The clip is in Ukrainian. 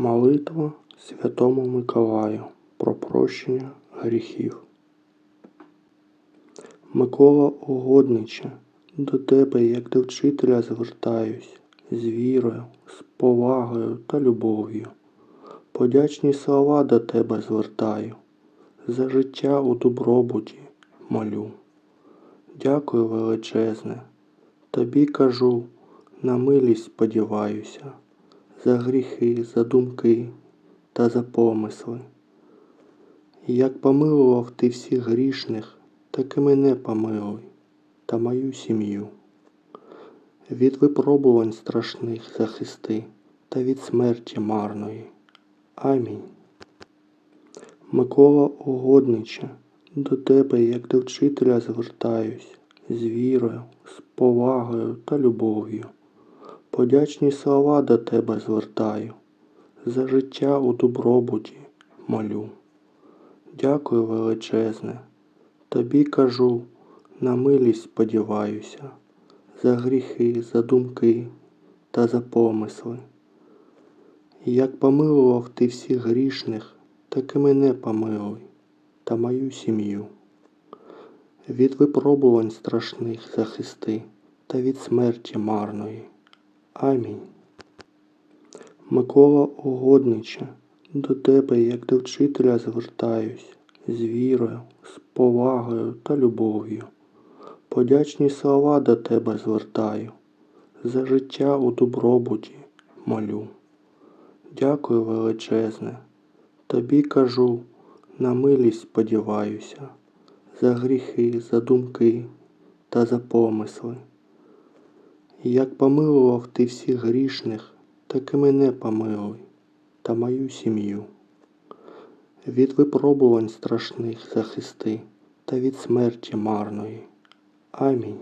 Молитва Святому Миколаю про прощення гріхів. Микола Угодниче, до тебе, як до вчителя, звертаюсь з вірою, з повагою та любов'ю. Подячні слова до тебе звертаю, за життя у добробуті молю. Дякую величезне, тобі кажу, на милість сподіваюся, за гріхи, за думки та за помисли. Як помилував ти всіх грішних, так і мене помилуй та мою сім'ю. Від випробувань страшних захисти та від смерті марної. Амінь. Микола Угодниче, до тебе, як до вчителя, звертаюсь з вірою, з повагою та любов'ю. Подячні слова до тебе звертаю, за життя у добробуті молю. Дякую величезне, тобі кажу, на милість сподіваюся, за гріхи, за думки та за помисли. Як помилував ти всіх грішних, так і мене помилуй та мою сім'ю. Від випробувань страшних захисти та від смерті марної. Амінь. Микола Угодниче, до тебе, як до вчителя, звертаюсь з вірою, з повагою та любов'ю. Подячні слова до тебе звертаю, за життя у добробуті молю. Дякую величезне, тобі кажу, на милість сподіваюся, за гріхи, за думки та за помисли. Як помилував ти всіх грішних, так і мене помилуй та мою сім'ю. Від випробувань страшних захисти та від смерті марної. Амінь.